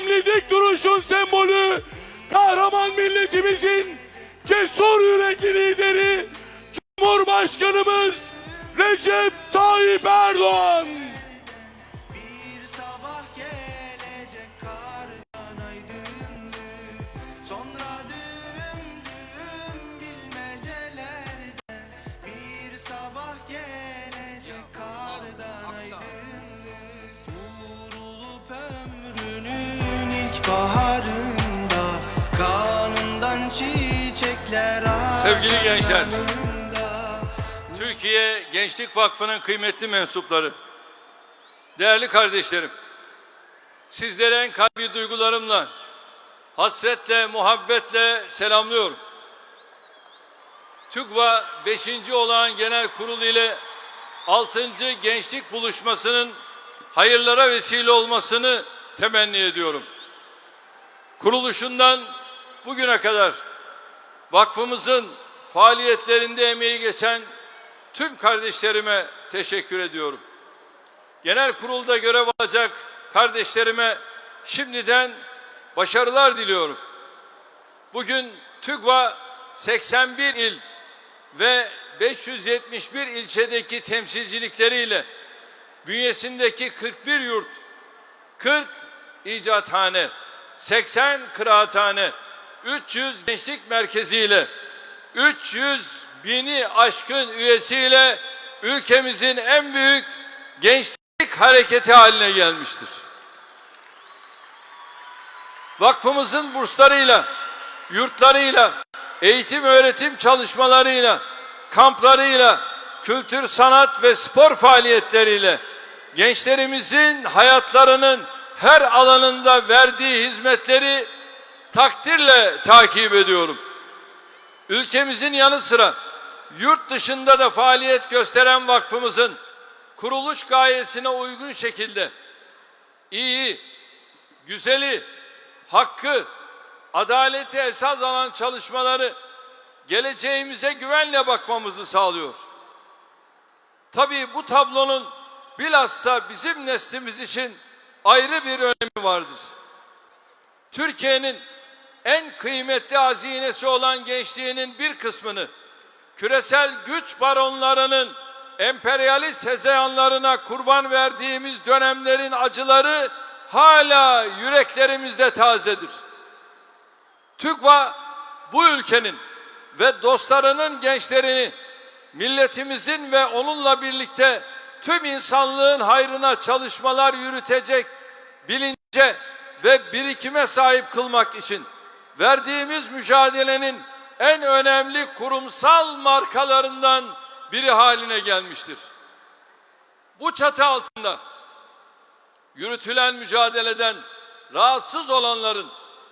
Erdemli dik duruşun sembolü, kahraman milletimizin cesur yürekli lideri, Cumhurbaşkanımız Recep Tayyip Erdoğan. Gençler. Türkiye Gençlik Vakfı'nın kıymetli mensupları, değerli kardeşlerim, sizlere en kalbi duygularımla, hasretle, muhabbetle selamlıyorum. TÜGVA 5. olağan genel kurulu ile 6. gençlik buluşmasının hayırlara vesile olmasını temenni ediyorum. Kuruluşundan bugüne kadar vakfımızın faaliyetlerinde emeği geçen tüm kardeşlerime teşekkür ediyorum. Genel kurulda görev alacak kardeşlerime şimdiden başarılar diliyorum. Bugün TÜGVA 81 il ve 571 ilçedeki temsilcilikleriyle bünyesindeki 41 yurt, 40 icathane, 80 kıraathane, 300 gençlik merkeziyle 300 bini aşkın üyesiyle ülkemizin en büyük gençlik hareketi haline gelmiştir. Vakfımızın burslarıyla, yurtlarıyla, eğitim öğretim çalışmalarıyla, kamplarıyla, kültür, sanat ve spor faaliyetleriyle gençlerimizin hayatlarının her alanında verdiği hizmetleri takdirle takip ediyorum. Ülkemizin yanı sıra yurt dışında da faaliyet gösteren vakfımızın kuruluş gayesine uygun şekilde iyi, güzeli, hakkı, adaleti esas alan çalışmaları geleceğimize güvenle bakmamızı sağlıyor. Tabii bu tablonun bilhassa bizim neslimiz için ayrı bir önemi vardır. Türkiye'nin en kıymetli hazinesi olan gençliğinin bir kısmını küresel güç baronlarının emperyalist hezeyanlarına kurban verdiğimiz dönemlerin acıları hala yüreklerimizde tazedir. TÜGVA bu ülkenin ve dostlarının gençlerini milletimizin ve onunla birlikte tüm insanlığın hayrına çalışmalar yürütecek bilince ve birikime sahip kılmak için verdiğimiz mücadelenin en önemli kurumsal markalarından biri haline gelmiştir. Bu çatı altında yürütülen mücadeleden rahatsız olanların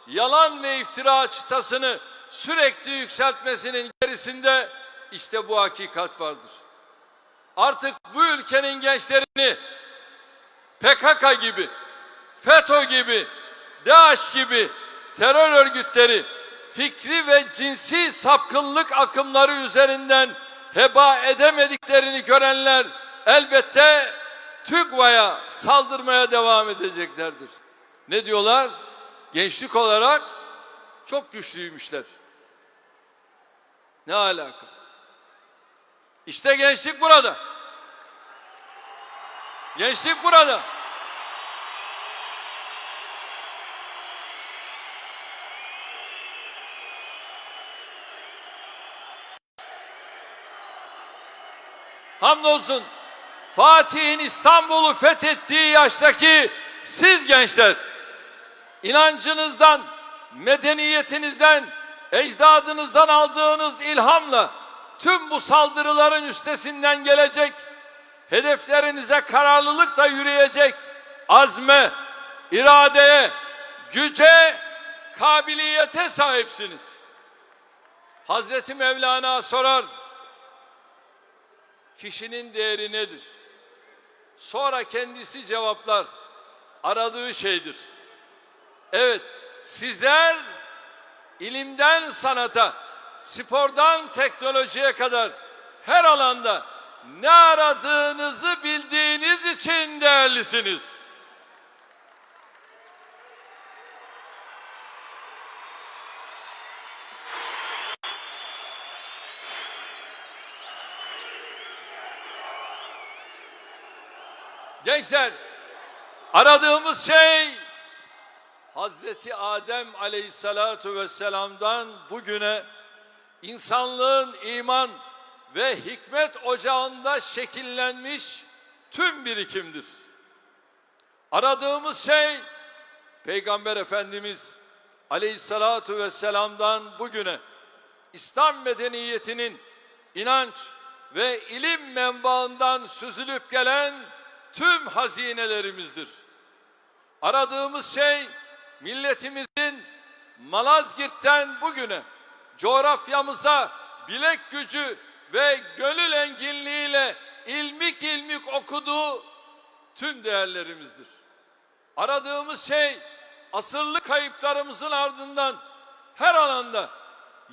yalan ve iftira çıtasını sürekli yükseltmesinin gerisinde işte bu hakikat vardır. Artık bu ülkenin gençlerini PKK gibi, FETÖ gibi, DAEŞ gibi terör örgütleri fikri ve cinsi sapkınlık akımları üzerinden heba edemediklerini görenler elbette TÜGVA'ya saldırmaya devam edeceklerdir. Ne diyorlar? Gençlik olarak çok güçlüymüşler. Ne alaka? İşte gençlik burada. Gençlik burada. Hamdolsun Fatih'in İstanbul'u fethettiği yaştaki siz gençler inancınızdan, medeniyetinizden, ecdadınızdan aldığınız ilhamla tüm bu saldırıların üstesinden gelecek, hedeflerinize kararlılıkla yürüyecek azme, iradeye, güce, kabiliyete sahipsiniz. Hazreti Mevlana sorar, kişinin değeri nedir? Sonra kendisi cevaplar. Aradığı şeydir. Evet, sizler ilimden sanata, spordan teknolojiye kadar her alanda ne aradığınızı bildiğiniz için değerlisiniz. Gençler, aradığımız şey Hazreti Adem Aleyhisselatu Vesselam'dan bugüne insanlığın iman ve hikmet ocağında şekillenmiş tüm birikimdir. Aradığımız şey Peygamber Efendimiz Aleyhisselatu Vesselam'dan bugüne İslam medeniyetinin inanç ve ilim menbaından süzülüp gelen tüm hazinelerimizdir. Aradığımız şey milletimizin Malazgirt'ten bugüne coğrafyamıza bilek gücü ve gönül enginliğiyle ilmik ilmik okuduğu tüm değerlerimizdir. Aradığımız şey asırlık kayıplarımızın ardından her alanda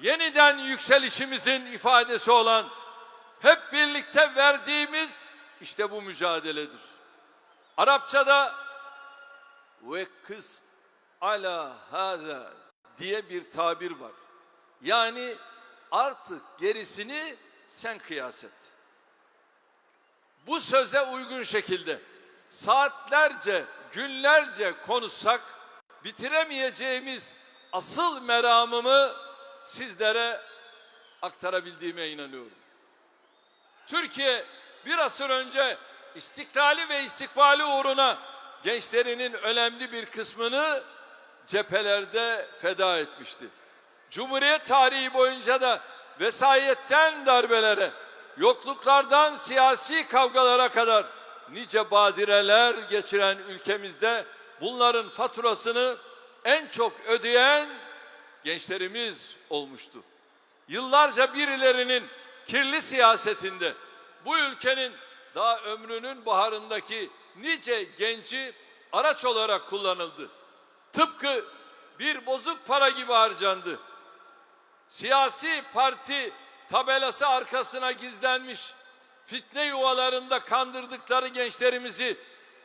yeniden yükselişimizin ifadesi olan hep birlikte verdiğimiz işte bu mücadeledir. Arapçada ve kız ala hada diye bir tabir var. Yani artık gerisini sen kıyas et. Bu söze uygun şekilde saatlerce, günlerce konuşsak bitiremeyeceğimiz asıl meramımı sizlere aktarabildiğime inanıyorum. Türkiye bir asır önce istiklali ve istikbali uğruna gençlerinin önemli bir kısmını cephelerde feda etmişti. Cumhuriyet tarihi boyunca da vesayetten darbelere, yokluklardan siyasi kavgalara kadar nice badireler geçiren ülkemizde bunların faturasını en çok ödeyen gençlerimiz olmuştu. Yıllarca birilerinin kirli siyasetinde bu ülkenin daha ömrünün baharındaki nice genci araç olarak kullanıldı. Tıpkı bir bozuk para gibi harcandı. Siyasi parti tabelası arkasına gizlenmiş fitne yuvalarında kandırdıkları gençlerimizi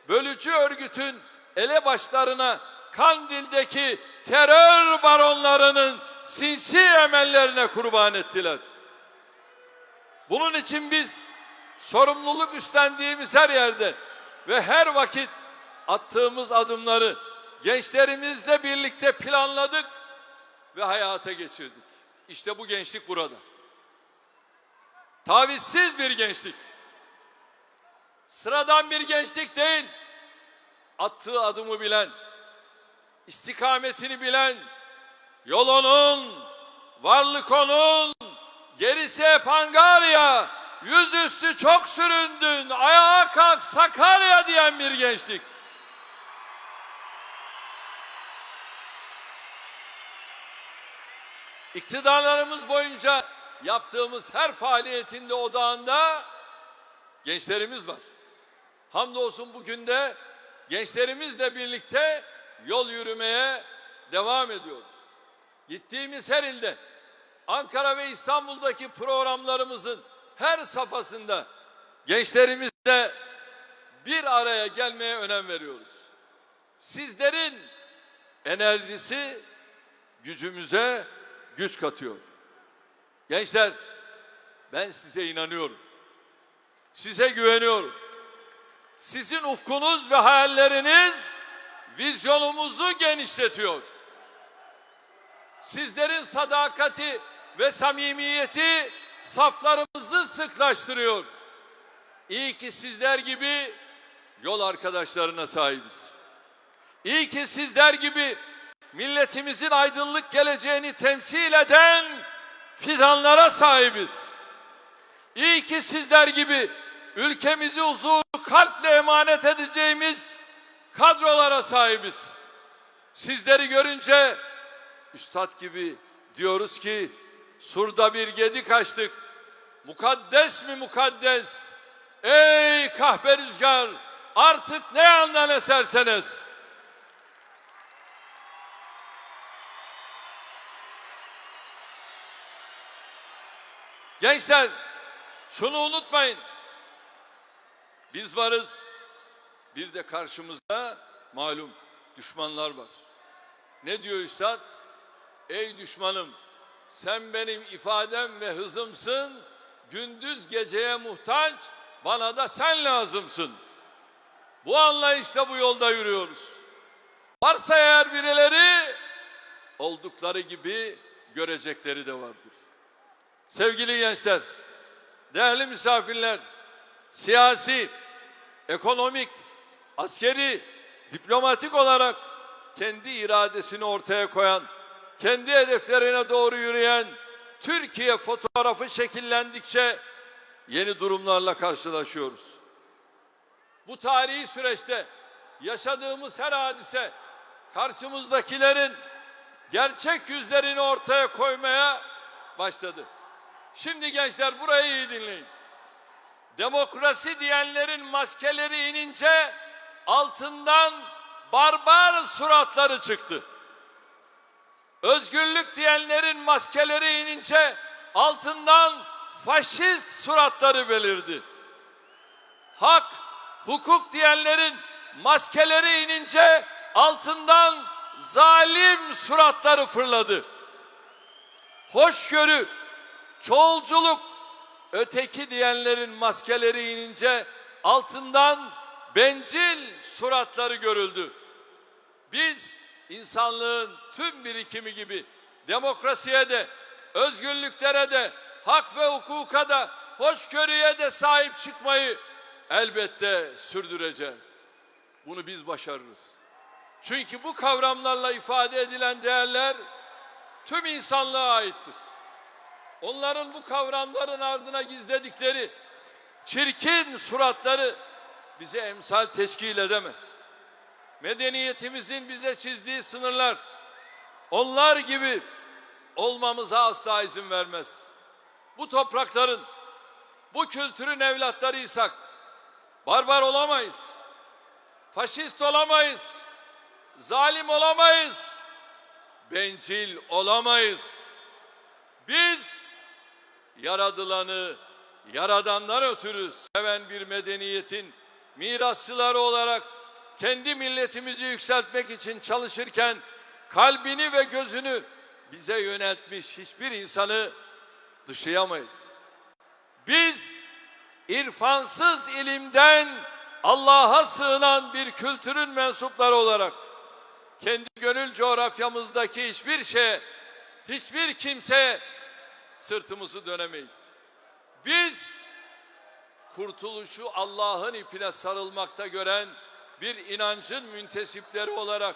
bölücü örgütün elebaşlarına Kandil'deki terör baronlarının sinsi emellerine kurban ettiler. Bunun için biz sorumluluk üstlendiğimiz her yerde ve her vakit attığımız adımları gençlerimizle birlikte planladık ve hayata geçirdik. İşte bu gençlik burada. Tavizsiz bir gençlik. Sıradan bir gençlik değil. Attığı adımı bilen, istikametini bilen, yolunun, varlık onun, gerisi hep Angarya, yüzüstü çok süründün, ayağa kalk Sakarya diyen bir gençlik. İktidarlarımız boyunca yaptığımız her faaliyetinde odağında gençlerimiz var. Hamdolsun bugün de gençlerimizle birlikte yol yürümeye devam ediyoruz. Gittiğimiz her ilde Ankara ve İstanbul'daki programlarımızın her safhasında gençlerimizle bir araya gelmeye önem veriyoruz. Sizlerin enerjisi gücümüze güç katıyor. Gençler ben size inanıyorum. Size güveniyorum. Sizin ufkunuz ve hayalleriniz vizyonumuzu genişletiyor. Sizlerin sadakati ve samimiyeti saflarımızı sıklaştırıyor. İyi ki sizler gibi yol arkadaşlarına sahibiz. İyi ki sizler gibi milletimizin aydınlık geleceğini temsil eden fidanlara sahibiz. İyi ki sizler gibi ülkemizi huzur kalple emanet edeceğimiz kadrolara sahibiz. Sizleri görünce üstad gibi diyoruz ki surda bir gedik açtık. Mukaddes mi mukaddes? Ey kahpe rüzgar artık ne yandan eserseniz. Gençler şunu unutmayın. Biz varız. Bir de karşımızda malum düşmanlar var. Ne diyor üstad? Ey düşmanım sen benim ifadem ve hızımsın. Gündüz geceye muhtaç bana da sen lazımsın. Bu anlayışla bu yolda yürüyoruz. Varsa eğer birileri oldukları gibi görecekleri de vardır. Sevgili gençler, değerli misafirler, siyasi, ekonomik, askeri, diplomatik olarak kendi iradesini ortaya koyan, kendi hedeflerine doğru yürüyen Türkiye fotoğrafı şekillendikçe yeni durumlarla karşılaşıyoruz. Bu tarihi süreçte yaşadığımız her hadise karşımızdakilerin gerçek yüzlerini ortaya koymaya başladı. Şimdi gençler burayı iyi dinleyin. Demokrasi diyenlerin maskeleri inince altından barbar suratları çıktı. Özgürlük diyenlerin maskeleri inince altından faşist suratları belirdi. Hak, hukuk diyenlerin maskeleri inince altından zalim suratları fırladı. Hoşgörü, çoğulculuk, öteki diyenlerin maskeleri inince altından bencil suratları görüldü. Biz insanlığın tüm birikimi gibi demokrasiye de, özgürlüklere de, hak ve hukuka da, hoşgörüye de sahip çıkmayı elbette sürdüreceğiz. Bunu biz başarırız. Çünkü bu kavramlarla ifade edilen değerler tüm insanlığa aittir. Onların bu kavramların ardına gizledikleri çirkin suratları bize emsal teşkil edemez. Medeniyetimizin bize çizdiği sınırlar onlar gibi olmamıza asla izin vermez. Bu toprakların, bu kültürün evlatlarıysak barbar olamayız. Faşist olamayız. Zalim olamayız. Bencil olamayız. Biz yaradılanı yaradandan ötürü seven bir medeniyetin mirasçıları olarak kendi milletimizi yükseltmek için çalışırken kalbini ve gözünü bize yöneltmiş hiçbir insanı dışlayamayız. Biz irfansız ilimden Allah'a sığınan bir kültürün mensupları olarak kendi gönül coğrafyamızdaki hiçbir şeye, hiçbir kimseye sırtımızı dönemeyiz. Biz kurtuluşu Allah'ın ipine sarılmakta gören bir inancın müntesipleri olarak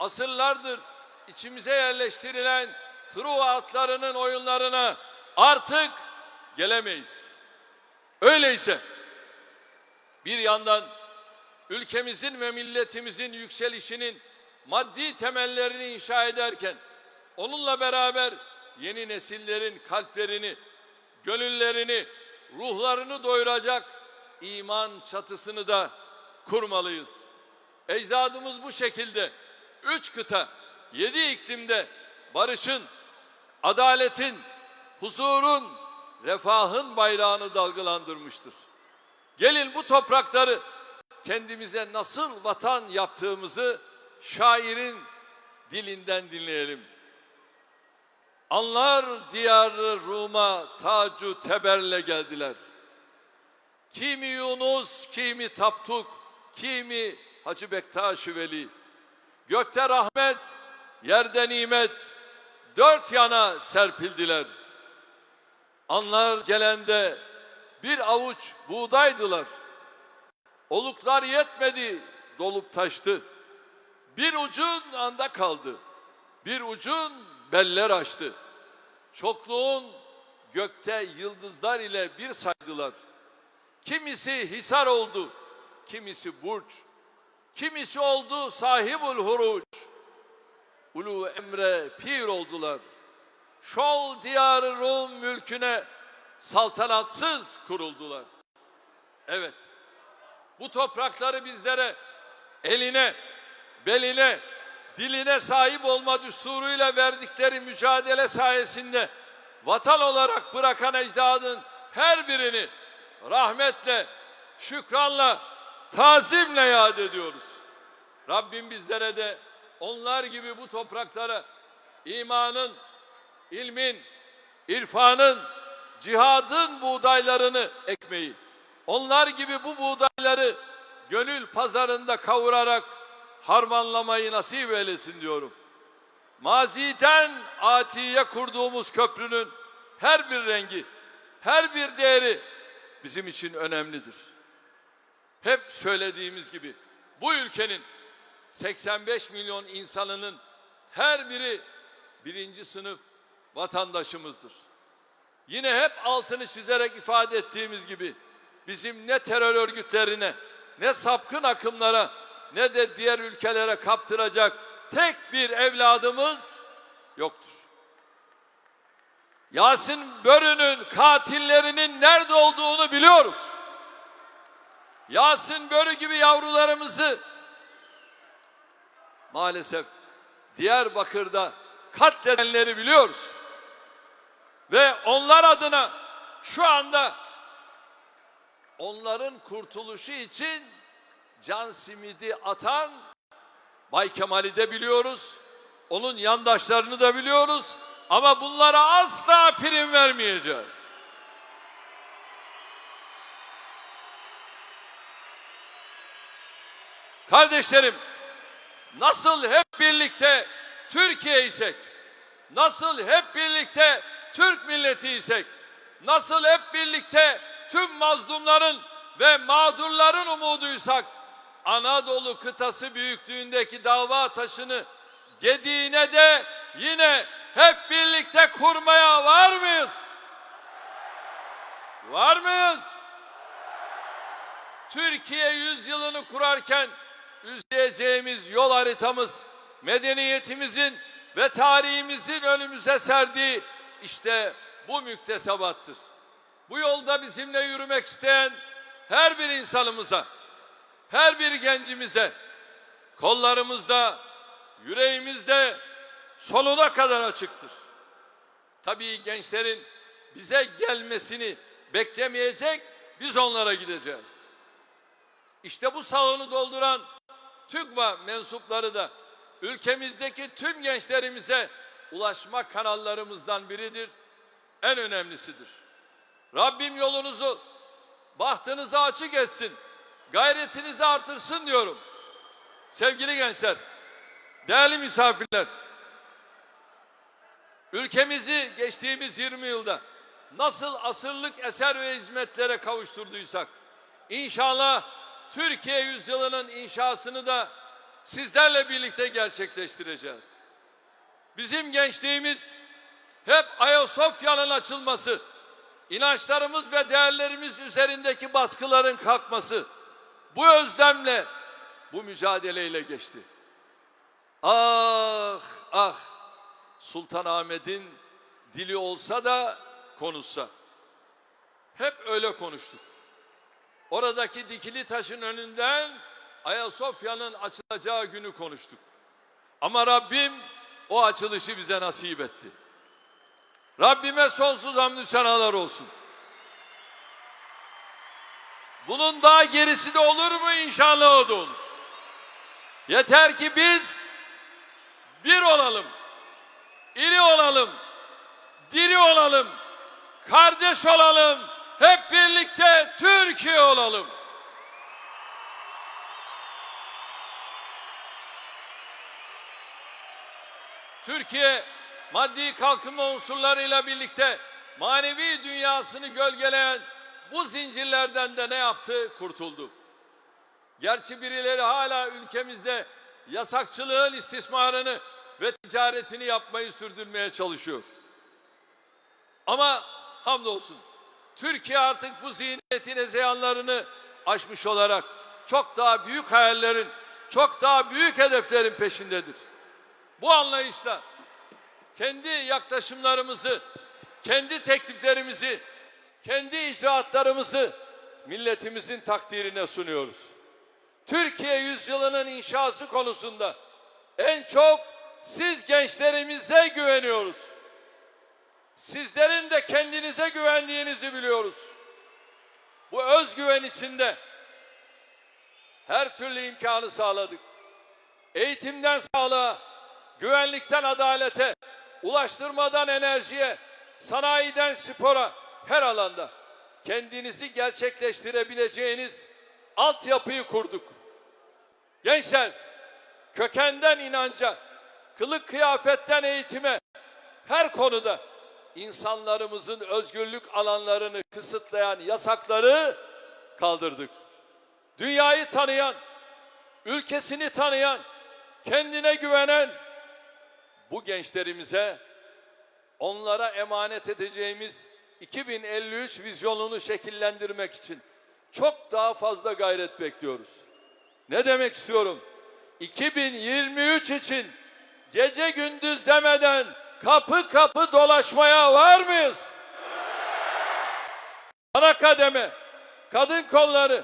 asırlardır içimize yerleştirilen Truva atlarının oyunlarına artık gelemeyiz. Öyleyse bir yandan ülkemizin ve milletimizin yükselişinin maddi temellerini inşa ederken onunla beraber yeni nesillerin kalplerini, gönüllerini, ruhlarını doyuracak iman çatısını da kurmalıyız. Ecdadımız bu şekilde üç kıta, yedi iklimde barışın, adaletin, huzurun, refahın bayrağını dalgalandırmıştır. Gelin bu toprakları kendimize nasıl vatan yaptığımızı şairin dilinden dinleyelim. Anlar diyarı Rum'a tacu teberle geldiler. Kimi Yunus, kimi Taptuk, kimi Hacı Bektaş Veli. Gökte rahmet, yerde nimet, dört yana serpildiler. Anlar gelende bir avuç buğdaydılar. Oluklar yetmedi, dolup taştı. Bir ucun anda kaldı. Bir ucun beller açtı. Çokluğun gökte yıldızlar ile bir saydılar. Kimisi hisar oldu, kimisi burç, kimisi oldu sahibul huruç. Ulu emre pir oldular. Şol diyarı Rum mülküne saltanatsız kuruldular. Evet, bu toprakları bizlere eline, beline, diline sahip olma düsturuyla verdikleri mücadele sayesinde vatan olarak bırakan ecdadın her birini rahmetle, şükranla, tazimle yad ediyoruz. Rabbim bizlere de onlar gibi bu topraklara imanın, ilmin, irfanın, cihadın buğdaylarını ekmeyi, onlar gibi bu buğdayları gönül pazarında kavurarak harmanlamayı nasip eylesin diyorum. Maziden atiye kurduğumuz köprünün her bir rengi, her bir değeri bizim için önemlidir. Hep söylediğimiz gibi bu ülkenin 85 milyon insanının her biri birinci sınıf vatandaşımızdır. Yine hep altını çizerek ifade ettiğimiz gibi bizim ne terör örgütlerine, ne sapkın akımlara, ne de diğer ülkelere kaptıracak tek bir evladımız yoktur. Yasin Börü'nün katillerinin nerede olduğunu biliyoruz. Yasin Börü gibi yavrularımızı maalesef Diyarbakır'da katledenleri biliyoruz. Ve onlar adına şu anda onların kurtuluşu için can simidi atan Bay Kemal'i de biliyoruz. Onun yandaşlarını da biliyoruz. Ama bunlara asla prim vermeyeceğiz. Kardeşlerim, nasıl hep birlikte Türkiye isek, nasıl hep birlikte Türk milleti isek, nasıl hep birlikte tüm mazlumların ve mağdurların umuduysak, Anadolu kıtası büyüklüğündeki dava taşını Gediğine de yine hep birlikte kurmaya var mıyız? Var mıyız? Türkiye yüzyılını kurarken izleyeceğimiz yol haritamız medeniyetimizin ve tarihimizin önümüze serdiği işte bu müktesebattır. Bu yolda bizimle yürümek isteyen her bir insanımıza, her bir gencimize kollarımızda, yüreğimizde sonuna kadar açıktır. Tabii gençlerin bize gelmesini beklemeyecek, biz onlara gideceğiz. İşte bu salonu dolduran TÜGVA mensupları da ülkemizdeki tüm gençlerimize ulaşma kanallarımızdan biridir. En önemlisidir. Rabbim yolunuzu, bahtınızı açık etsin. Gayretinizi artırsın diyorum. Sevgili gençler, değerli misafirler, ülkemizi geçtiğimiz 20 yılda nasıl asırlık eser ve hizmetlere kavuşturduysak, inşallah Türkiye yüzyılının inşasını da sizlerle birlikte gerçekleştireceğiz. Bizim gençliğimiz hep Ayasofya'nın açılması, inançlarımız ve değerlerimiz üzerindeki baskıların kalkması, bu özlemle, bu mücadeleyle geçti. Ah ah Sultanahmet'in dili olsa da konuşsa. Hep öyle konuştuk. Oradaki dikili taşın önünden Ayasofya'nın açılacağı günü konuştuk. Ama Rabbim o açılışı bize nasip etti. Rabbime sonsuz hamdü senalar olsun. Bunun daha gerisi de olur mu? İnşallah o da olur. Yeter ki biz bir olalım, iri olalım, diri olalım, kardeş olalım, hep birlikte Türkiye olalım. Türkiye maddi kalkınma unsurlarıyla birlikte manevi dünyasını gölgeleyen bu zincirlerden de ne yaptı? Kurtuldu. Gerçi birileri hala ülkemizde yasakçılığın istismarını ve ticaretini yapmayı sürdürmeye çalışıyor. Ama hamdolsun Türkiye artık bu zihniyetin ezeyanlarını aşmış olarak çok daha büyük hayallerin, çok daha büyük hedeflerin peşindedir. Bu anlayışla kendi yaklaşımlarımızı, kendi tekliflerimizi, kendi icraatlarımızı milletimizin takdirine sunuyoruz. Türkiye yüzyılının inşası konusunda en çok siz gençlerimize güveniyoruz. Sizlerin de kendinize güvendiğinizi biliyoruz. Bu özgüven içinde her türlü imkanı sağladık. Eğitimden sağlığa, güvenlikten adalete, ulaştırmadan enerjiye, sanayiden spora her alanda kendinizi gerçekleştirebileceğiniz altyapıyı kurduk. Gençler, kökenden inanca, kılık kıyafetten eğitime, her konuda insanlarımızın özgürlük alanlarını kısıtlayan yasakları kaldırdık. Dünyayı tanıyan, ülkesini tanıyan, kendine güvenen bu gençlerimize onlara emanet edeceğimiz 2053 vizyonunu şekillendirmek için çok daha fazla gayret bekliyoruz. Ne demek istiyorum? 2023 için gece gündüz demeden kapı kapı dolaşmaya var mıyız? Ana kademe, kadın kolları,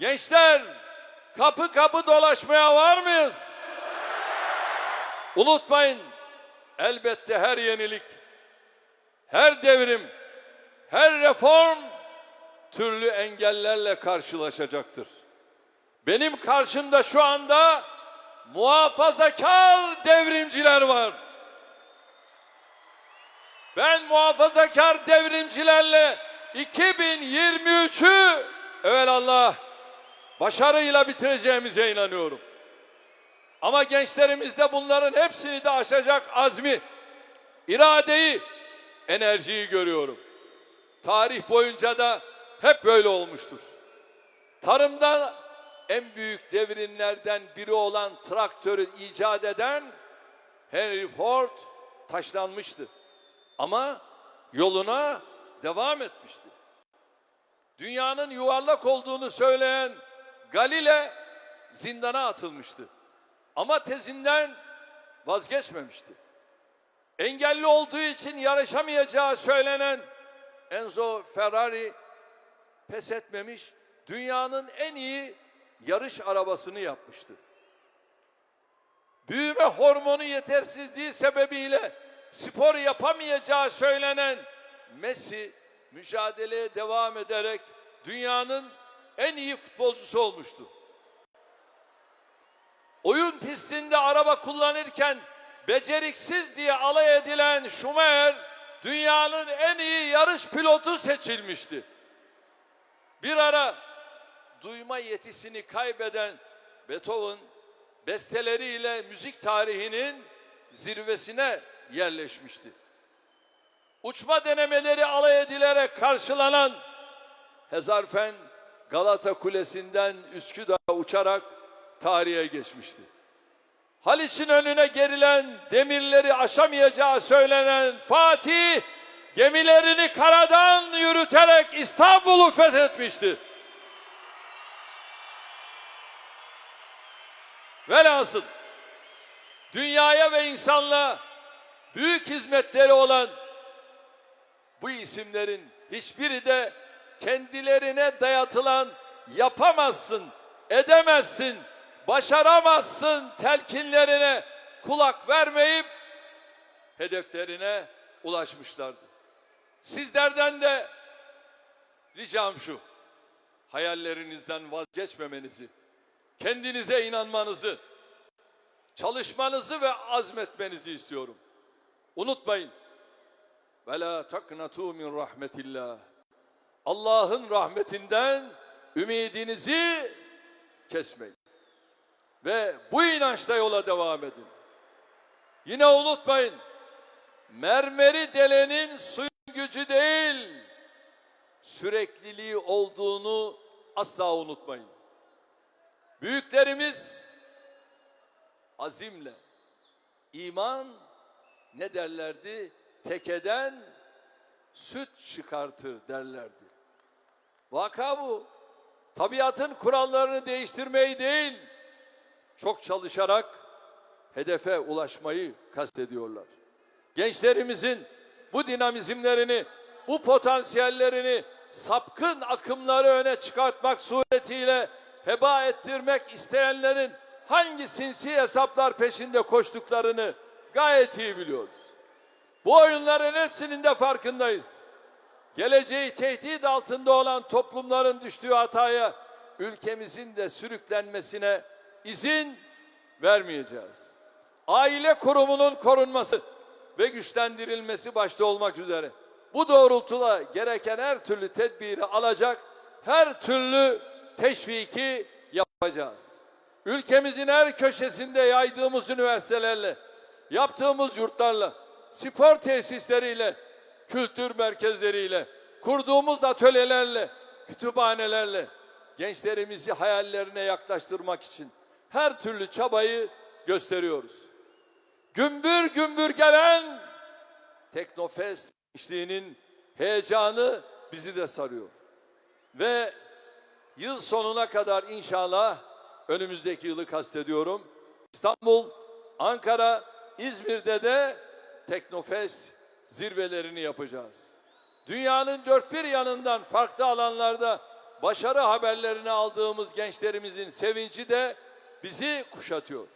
gençler kapı kapı dolaşmaya var mıyız? Unutmayın elbette her yenilik, her devrim, her reform türlü engellerle karşılaşacaktır. Benim karşımda şu anda muhafazakar devrimciler var. Ben muhafazakar devrimcilerle 2023'ü evelallah başarıyla bitireceğimize inanıyorum. Ama gençlerimizde bunların hepsini de aşacak azmi, iradeyi, enerjiyi görüyorum. Tarih boyunca da hep böyle olmuştur. Tarımda en büyük devrimlerden biri olan traktörü icat eden Henry Ford taşlanmıştı. Ama yoluna devam etmişti. Dünyanın yuvarlak olduğunu söyleyen Galile zindana atılmıştı. Ama tezinden vazgeçmemişti. Engelli olduğu için yarışamayacağı söylenen Enzo Ferrari pes etmemiş, dünyanın en iyi yarış arabasını yapmıştı. Büyüme hormonu yetersizliği sebebiyle spor yapamayacağı söylenen Messi mücadeleye devam ederek dünyanın en iyi futbolcusu olmuştu. Oyun pistinde araba kullanırken beceriksiz diye alay edilen Schumacher dünyanın en iyi yarış pilotu seçilmişti. Bir ara duyma yetisini kaybeden Beethoven besteleriyle müzik tarihinin zirvesine yerleşmişti. Uçma denemeleri alay edilerek karşılanan Hezarfen Galata Kulesi'nden Üsküdar'a uçarak tarihe geçmişti. Haliç'in önüne gerilen demirleri aşamayacağı söylenen Fatih gemilerini karadan yürüterek İstanbul'u fethetmişti. Velhasıl dünyaya ve insanlığa büyük hizmetleri olan bu isimlerin hiçbiri de kendilerine dayatılan yapamazsın, edemezsin, başaramazsın telkinlerine kulak vermeyip hedeflerine ulaşmışlardı. Sizlerden de ricam şu. Hayallerinizden vazgeçmemenizi, kendinize inanmanızı, çalışmanızı ve azmetmenizi istiyorum. Unutmayın. Ve la taknatu min rahmetillah. Allah'ın rahmetinden ümidinizi kesmeyin. Ve bu inançla yola devam edin. Yine unutmayın. Mermeri delenin suyun gücü değil, sürekliliği olduğunu asla unutmayın. Büyüklerimiz azimle, iman ne derlerdi? Tekeden süt çıkartır derlerdi. Vaka bu. Tabiatın kurallarını değiştirmeyi değil, çok çalışarak hedefe ulaşmayı kastediyorlar. Gençlerimizin bu dinamizmlerini, bu potansiyellerini sapkın akımları öne çıkartmak suretiyle heba ettirmek isteyenlerin hangi sinsi hesaplar peşinde koştuklarını gayet iyi biliyoruz. Bu oyunların hepsinin de farkındayız. Geleceği tehdit altında olan toplumların düştüğü hataya ülkemizin de sürüklenmesine izin vermeyeceğiz. Aile kurumunun korunması ve güçlendirilmesi başta olmak üzere bu doğrultuda gereken her türlü tedbiri alacak, her türlü teşviki yapacağız. Ülkemizin her köşesinde yaydığımız üniversitelerle, yaptığımız yurtlarla, spor tesisleriyle, kültür merkezleriyle, kurduğumuz atölyelerle, kütüphanelerle gençlerimizi hayallerine yaklaştırmak için her türlü çabayı gösteriyoruz. Gümbür gümbür gelen Teknofest gençliğinin heyecanı bizi de sarıyor. Ve yıl sonuna kadar inşallah önümüzdeki yılı kastediyorum. İstanbul, Ankara, İzmir'de de Teknofest zirvelerini yapacağız. Dünyanın dört bir yanından farklı alanlarda başarı haberlerini aldığımız gençlerimizin sevinci de bizi kuşatıyor.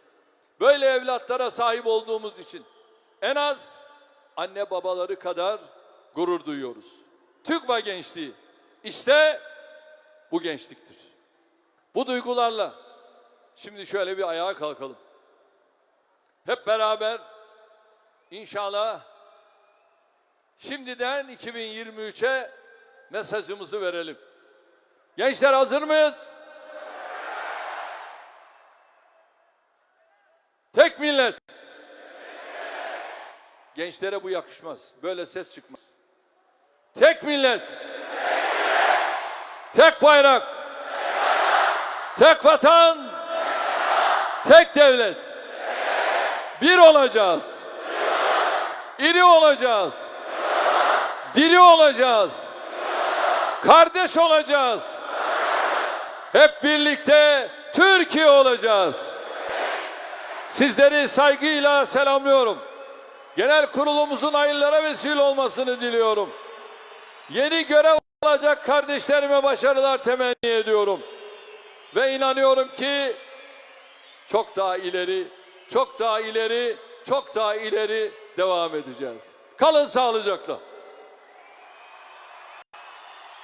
Böyle evlatlara sahip olduğumuz için en az anne babaları kadar gurur duyuyoruz. TÜGVA gençliği işte bu gençliktir. Bu duygularla şimdi şöyle bir ayağa kalkalım. Hep beraber inşallah şimdiden 2023'e mesajımızı verelim. Gençler hazır mıyız? Tek millet. Gençlere bu yakışmaz. Böyle ses çıkmaz. Tek millet. Tek bayrak. Tek vatan. Tek devlet. Bir olacağız. İri olacağız. Diri olacağız. Kardeş olacağız. Hep birlikte Türkiye olacağız. Sizleri saygıyla selamlıyorum. Genel kurulumuzun hayırlara vesile olmasını diliyorum. Yeni görev alacak kardeşlerime başarılar temenni ediyorum. Ve inanıyorum ki çok daha ileri, çok daha ileri, çok daha ileri devam edeceğiz. Kalın sağlıcakla.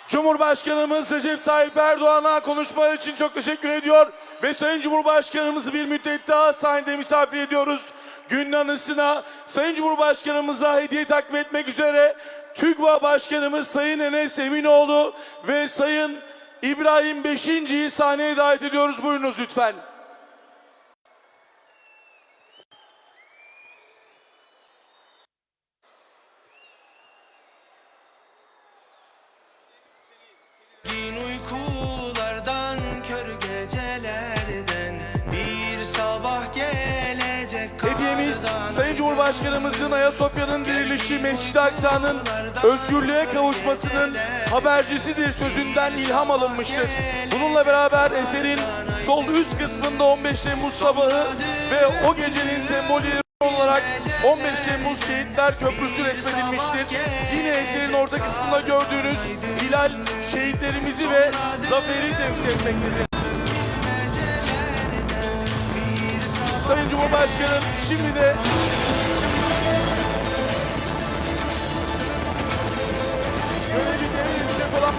Cumhurbaşkanımız Recep Tayyip Erdoğan'a konuşmalar için çok teşekkür ediyor. Ve Sayın Cumhurbaşkanımızı bir müddet daha sahnede misafir ediyoruz. Günün anısına Sayın Cumhurbaşkanımıza hediye takdim etmek üzere TÜGVA Başkanımız Sayın Enes Eminoğlu ve Sayın İbrahim Beşinci'yi sahneye davet ediyoruz. Buyurunuz lütfen. Sayın Cumhurbaşkanımızın Ayasofya'nın dirilişi Mescid-i Aksa'nın özgürlüğe kavuşmasının habercisidir sözünden ilham alınmıştır. Bununla beraber eserin sol üst kısmında 15 Temmuz sabahı ve o gecenin sembolü olarak 15 Temmuz Şehitler Köprüsü resmedilmiştir. Yine eserin orta kısmında gördüğünüz hilal şehitlerimizi ve zaferi temsil etmektedir. Sayın Cumhurbaşkanım şimdi de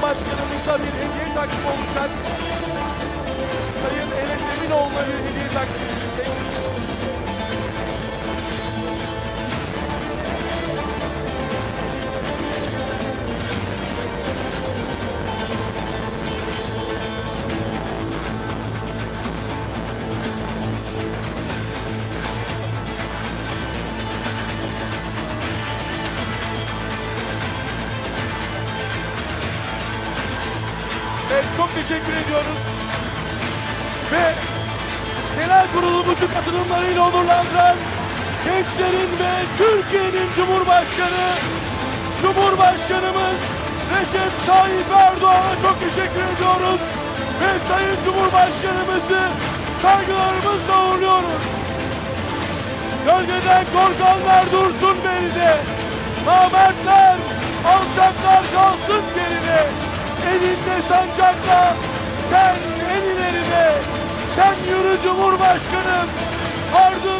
başkanımıza bir hediye takdim olacak. Sayın Enes Eminoğlu'na bir hediye takdim edilecek. Teşekkür ediyoruz. Ve genel kurulumuzu katılımlarıyla onurlandıran gençlerin ve Türkiye'nin Cumhurbaşkanı Cumhurbaşkanımız Recep Tayyip Erdoğan'a çok teşekkür ediyoruz. Ve Sayın Cumhurbaşkanımızı saygılarımızla uğurluyoruz. Gölgeden korkanlar dursun beride. Namertler, alçaklar kalsın geride. Elinde sancakla sen en ileride. Sen yürü Cumhurbaşkanım. Ardından